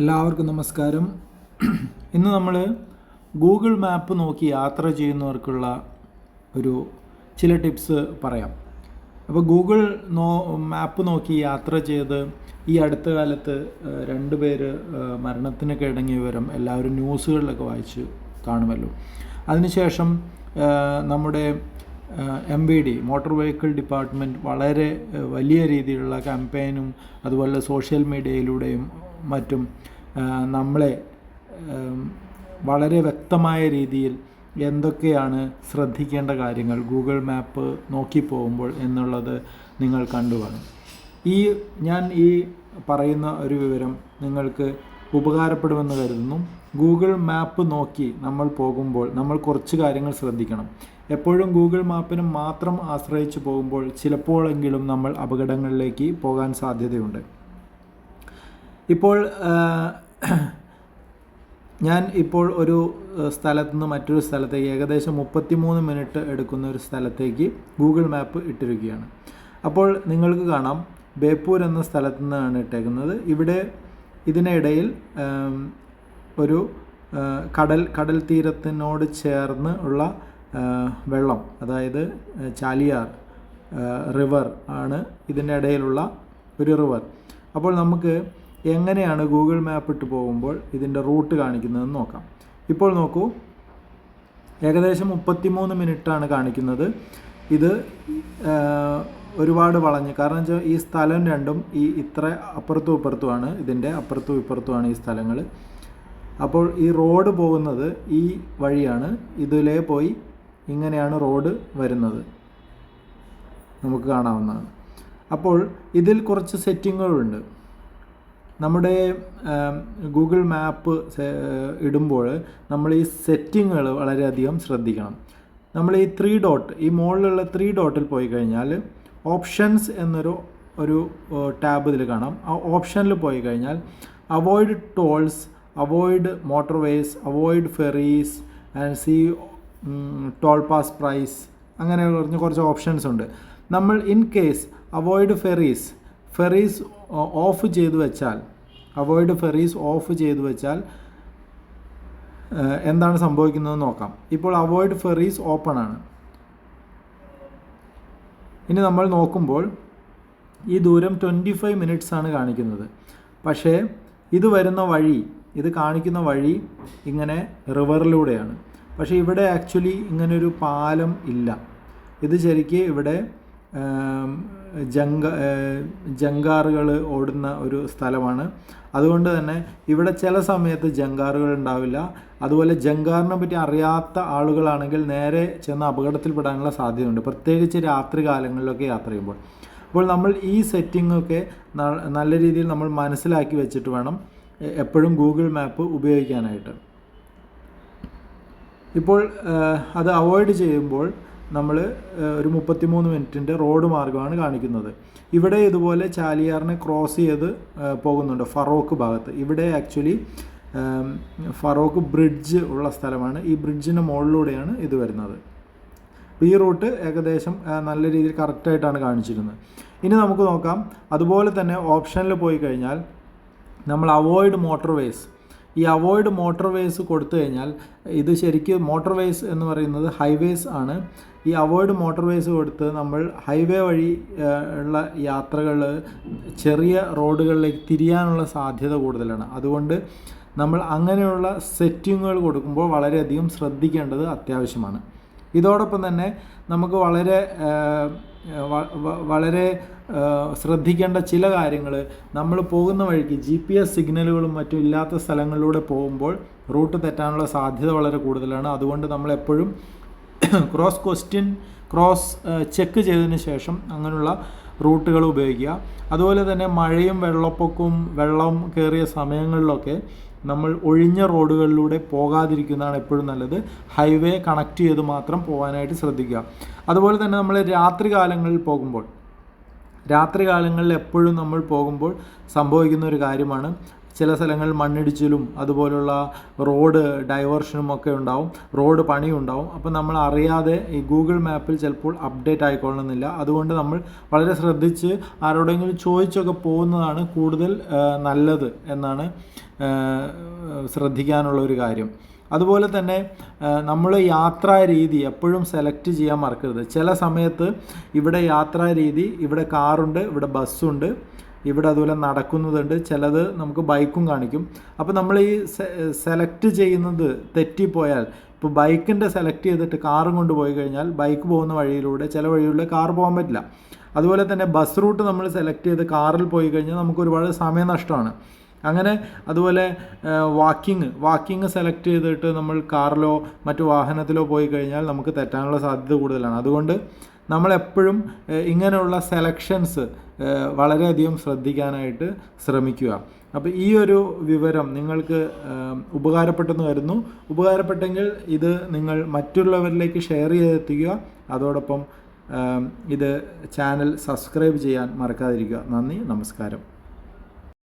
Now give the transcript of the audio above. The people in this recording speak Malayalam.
എല്ലാവർക്കും നമസ്കാരം. ഇന്ന് നമ്മൾ ഗൂഗിൾ മാപ്പ് നോക്കി യാത്ര ചെയ്യുന്നവർക്കുള്ള ഒരു ചില ടിപ്സ് പറയാം. അപ്പോൾ ഗൂഗിൾ നോ മാപ്പ് നോക്കി യാത്ര ചെയ്ത് ഈ അടുത്ത കാലത്ത് രണ്ട് പേര് മരണത്തിന് കിടങ്ങിയ വിവരം എല്ലാവരും ന്യൂസുകളിലൊക്കെ വായിച്ച് കാണുമല്ലോ. അതിനുശേഷം നമ്മുടെ M B D motor vehicle department വളരെ വലിയ രീതിയിലുള്ള ക്യാമ്പയിനും അതുപോലെ സോഷ്യൽ മീഡിയയിലൂടെയും മറ്റും നമ്മളെ വളരെ വ്യക്തമായ രീതിയിൽ എന്തൊക്കെയാണ് ശ്രദ്ധിക്കേണ്ട കാര്യങ്ങൾ ഗൂഗിൾ മാപ്പ് നോക്കി പോകുമ്പോൾ എന്നുള്ളത് നിങ്ങൾ കണ്ടു കാണും. ഈ ഞാൻ ഈ പറയുന്ന ഒരു വിവരം നിങ്ങൾക്ക് ഉപകാരപ്പെടുമെന്ന് കരുതുന്നു. ഗൂഗിൾ മാപ്പ് നോക്കി നമ്മൾ പോകുമ്പോൾ നമ്മൾ കുറച്ച് കാര്യങ്ങൾ ശ്രദ്ധിക്കണം. എപ്പോഴും ഗൂഗിൾ മാപ്പിന് മാത്രം ആശ്രയിച്ചു പോകുമ്പോൾ ചിലപ്പോഴെങ്കിലും നമ്മൾ അപകടങ്ങളിലേക്ക് പോകാൻ സാധ്യതയുണ്ട്. ഇപ്പോൾ ഞാൻ ഇപ്പോൾ ഒരു സ്ഥലത്തു നിന്ന് മറ്റൊരു സ്ഥലത്തേക്ക് ഏകദേശം മുപ്പത്തിമൂന്ന് മിനിറ്റ് എടുക്കുന്ന ഒരു സ്ഥലത്തേക്ക് ഗൂഗിൾ മാപ്പ് ഇട്ടിരിക്കുകയാണ്. അപ്പോൾ നിങ്ങൾക്ക് കാണാം ബേപ്പൂർ എന്ന സ്ഥലത്തു നിന്നാണ് ഇട്ടേക്കുന്നത്. ഇവിടെ ഇതിനിടയിൽ ഒരു കടൽ കടൽ തീരത്തിനോട് ചേർന്ന് ഉള്ള വെള്ളം അതായത് ചാലിയാർ റിവർ ആണ് ഇതിന്റെ ഇടയിലുള്ള ഒരു റിവർ. അപ്പോൾ നമുക്ക് എങ്ങനെയാണ് ഗൂഗിൾ മാപ്പ് ഇട്ട് പോകുമ്പോൾ ഇതിന്റെ റൂട്ട് കാണിക്കുന്നതെന്ന് നോക്കാം. ഇപ്പോൾ നോക്കൂ. ഏകദേശം മുപ്പത്തിമൂന്ന് മിനിറ്റാണ് കാണിക്കുന്നത്. ഇത് ഒരുപാട് വളഞ്ഞ്. കാരണം വെച്ചാൽ ഈ സ്ഥലം രണ്ടും ഈ ഇത്ര അപ്പുറത്തും ഇപ്പുറത്തുമാണ്. ഇതിന്റെ അപ്പുറത്തും ഇപ്പുറത്തുമാണ് ഈ സ്ഥലങ്ങൾ അപ്പോൾ ഈ റോഡ് പോകുന്നത് ഈ വഴിയാണ്. ഇതിലേ പോയി ഇങ്ങനെയാണ് റോഡ് വരുന്നത്. നമുക്ക് കാണാവുന്നതാണ്. അപ്പോൾ ഇതിൽ കുറച്ച് സെറ്റിങ്ങുകളുണ്ട്. നമ്മുടെ ഗൂഗിൾ മാപ്പ് ഇടുമ്പോൾ നമ്മൾ ഈ സെറ്റിങ്ങുകൾ വളരെയധികം ശ്രദ്ധിക്കണം. നമ്മൾ ഈ ത്രീ ഡോട്ട് ഈ മുകളിലുള്ള ത്രീ ഡോട്ടിൽ പോയി കഴിഞ്ഞാൽ ഓപ്ഷൻസ് എന്നൊരു ഒരു ടാബ് ഇതിൽ കാണാം. ആ ഓപ്ഷനിൽ പോയി കഴിഞ്ഞാൽ avoid tolls avoid motorways avoid ferries and see toll pass price അങ്ങനെ പറഞ്ഞ് കുറച്ച് ഓപ്ഷൻസ് ഉണ്ട്. നമ്മൾ in case avoid ferries ferries off ചെയ്തു വെച്ചാൽ അവോയ്ഡ് ഫെറീസ് ഓഫ് ചെയ്തു വെച്ചാൽ എന്താണ് സംഭവിക്കുന്നത് നോക്കാം. ഇപ്പോൾ അവോയ്ഡ് ഫെറീസ് ഓപ്പൺ ആണ്. ഇനി നമ്മൾ നോക്കുമ്പോൾ ഈ ദൂരം ട്വന്റി ഫൈവ് മിനിറ്റ്സ് ആണ് കാണിക്കുന്നത്. പക്ഷേ ഇത് വരുന്ന വഴി ഇത് കാണിക്കുന്ന വഴി ഇങ്ങനെ റിവറിലൂടെയാണ് പക്ഷേ ഇവിടെ ആക്ച്വലി ഇങ്ങനൊരു പാലം ഇല്ല. ഇത് ശരിക്ക് ഇവിടെ ജങ്ക ജങ്കാറുകൾ ഓടുന്ന ഒരു സ്ഥലമാണ്. അതുകൊണ്ട് തന്നെ ഇവിടെ ചില സമയത്ത് ജങ്കാറുകൾ ഉണ്ടാവില്ല. അതുപോലെ ജങ്കാറിനെ പറ്റി അറിയാത്ത ആളുകളാണെങ്കിൽ നേരെ ചെന്ന് അപകടത്തിൽപ്പെടാനുള്ള സാധ്യതയുണ്ട്. പ്രത്യേകിച്ച് രാത്രി കാലങ്ങളിലൊക്കെ യാത്ര ചെയ്യുമ്പോൾ. അപ്പോൾ നമ്മൾ ഈ ന- നല്ല രീതിയിൽ നമ്മൾ മനസ്സിലാക്കി വെച്ചിട്ട് വേണം എപ്പോഴും ഗൂഗിൾ മാപ്പ് ഉപയോഗിക്കാനായിട്ട്. ഇപ്പോൾ അത് അവോയ്ഡ് ചെയ്യുമ്പോൾ നമ്മൾ ഒരു മുപ്പത്തിമൂന്ന് മിനിറ്റിന്റെ റോഡ് മാർഗമാണ് കാണിക്കുന്നത്. ഇവിടെ ഇതുപോലെ ചാലിയാറിനെ ക്രോസ് ചെയ്ത് പോകുന്നുണ്ട് ഫറോക്ക് ഭാഗത്ത്. ഇവിടെ ആക്ച്വലി ഫറോക്ക് ബ്രിഡ്ജ് ഉള്ള സ്ഥലമാണ്. ഈ ബ്രിഡ്ജിന്റെ മുകളിലൂടെയാണ് ഇത് വരുന്നത്. ഈ റൂട്ട് ഏകദേശം നല്ല രീതിയിൽ കറക്റ്റായിട്ടാണ് കാണിച്ചിരുന്നത് ഇനി നമുക്ക് നോക്കാം. അതുപോലെ തന്നെ ഓപ്ഷനിൽ പോയി കഴിഞ്ഞാൽ നമ്മൾ അവോയ്ഡ് മോട്ടോർവേസ് ഈ അവോയ്ഡ് മോട്ടോർവേസ് കൊടുത്തു കഴിഞ്ഞാൽ ഇത് ശരിക്കും മോട്ടോർവേസ് എന്ന് പറയുന്നത് ഹൈവേസ് ആണ്. ഈ അവോയ്ഡ് മോട്ടോർവേസ് കൊടുത്ത് നമ്മൾ ഹൈവേ വഴി ഉള്ള യാത്രകൾ ചെറിയ റോഡുകളിലേക്ക് തിരിയാനുള്ള സാധ്യത കൂടുതലാണ്. അതുകൊണ്ട് നമ്മൾ അങ്ങനെയുള്ള സെറ്റിങ്ങുകൾ കൊടുക്കുമ്പോൾ വളരെയധികം ശ്രദ്ധിക്കേണ്ടത് അത്യാവശ്യമാണ്. ഇതോടൊപ്പം തന്നെ നമുക്ക് വളരെ വളരെ ശ്രദ്ധിക്കേണ്ട ചില കാര്യങ്ങൾ നമ്മൾ പോകുന്ന വഴിക്ക് ജി പി എസ് സിഗ്നലുകളും മറ്റും ഇല്ലാത്ത സ്ഥലങ്ങളിലൂടെ പോകുമ്പോൾ റൂട്ട് തെറ്റാനുള്ള സാധ്യത വളരെ കൂടുതലാണ്. അതുകൊണ്ട് നമ്മൾ എപ്പോഴും ക്രോസ് ക്വസ്റ്റ്യൻ ക്രോസ് ചെക്ക് ചെയ്തതിന് ശേഷം അങ്ങനെയുള്ള റൂട്ടുകൾ ഉപയോഗിക്കുക. അതുപോലെ തന്നെ മഴയും വെള്ളപ്പൊക്കവും വെള്ളം കയറിയ സമയങ്ങളിലൊക്കെ നമ്മൾ ഒഴിഞ്ഞ റോഡുകളിലൂടെ പോകാതിരിക്കുന്നതാണ് എപ്പോഴും നല്ലത്. ഹൈവേ കണക്ട് ചെയ്ത് മാത്രം പോകാനായിട്ട് ശ്രദ്ധിക്കുക. അതുപോലെ തന്നെ നമ്മൾ രാത്രി കാലങ്ങളിൽ പോകുമ്പോൾ രാത്രി കാലങ്ങളിൽ എപ്പോഴും നമ്മൾ പോകുമ്പോൾ സംഭവിക്കുന്ന ഒരു കാര്യമാണ്. ചില സ്ഥലങ്ങളിൽ മണ്ണിടിച്ചിലും അതുപോലുള്ള റോഡ് ഡൈവേർഷനും ഒക്കെ ഉണ്ടാവും. റോഡ് പണിയുണ്ടാവും അപ്പോൾ നമ്മൾ അറിയാതെ ഈ ഗൂഗിൾ മാപ്പിൽ ചിലപ്പോൾ അപ്ഡേറ്റ് ആയിക്കൊള്ളണമെന്നില്ല അതുകൊണ്ട് നമ്മൾ വളരെ ശ്രദ്ധിച്ച് ആരോടെങ്കിലും ചോദിച്ചൊക്കെ പോകുന്നതാണ് കൂടുതൽ നല്ലത് എന്നാണ് ശ്രദ്ധിക്കാനുള്ള ഒരു കാര്യം. അതുപോലെ തന്നെ നമ്മൾ യാത്രാ രീതി എപ്പോഴും സെലക്ട് ചെയ്യാൻ മറക്കരുത്. ചില സമയത്ത് ഇവിടെ യാത്രാ രീതി ഇവിടെ കാറുണ്ട് ഇവിടെ ബസ്സുണ്ട് ഇവിടെ അതുപോലെ നടക്കുന്നതുണ്ട് ചിലത് നമുക്ക് ബൈക്കും കാണിക്കും. അപ്പോൾ നമ്മൾ ഈ സെലക്ട് ചെയ്യുന്നത് തെറ്റിപ്പോയാൽ ഇപ്പോൾ ബൈക്കിന്റെ സെലക്ട് ചെയ്തിട്ട് കാറും കൊണ്ട് പോയി കഴിഞ്ഞാൽ ബൈക്ക് പോകുന്ന വഴിയിലൂടെ ചില വഴിയിലൂടെ കാർ പോകാൻ പറ്റില്ല. അതുപോലെ തന്നെ ബസ് റൂട്ട് നമ്മൾ സെലക്ട് ചെയ്ത് കാറിൽ പോയി കഴിഞ്ഞാൽ നമുക്ക് ഒരുപാട് സമയം നഷ്ടമാണ്. അങ്ങനെ അതുപോലെ വാക്കിംഗ്. വാക്കിംഗ് സെലക്ട് ചെയ്തിട്ട് നമ്മൾ കാറിലോ മറ്റു വാഹനത്തിലോ പോയി കഴിഞ്ഞാൽ നമുക്ക് തെറ്റാനുള്ള സാധ്യത കൂടുതലാണ്. അതുകൊണ്ട് നമ്മളെപ്പോഴും ഇങ്ങനെയുള്ള സെലക്ഷൻസ് വളരെയധികം ശ്രദ്ധിക്കാനായിട്ട് ശ്രമിക്കുക. അപ്പോൾ ഈ ഒരു വിവരം നിങ്ങൾക്ക് ഉപകാരപ്പെട്ടെന്ന് വരുന്നു ഉപകാരപ്പെട്ടെങ്കിൽ ഇത് നിങ്ങൾ മറ്റുള്ളവരിലേക്ക് ഷെയർ ചെയ്തെത്തിക്കുക. അതോടൊപ്പം ഇത് ചാനൽ സബ്സ്ക്രൈബ് ചെയ്യാൻ മറക്കാതിരിക്കുക. നന്ദി നമസ്കാരം.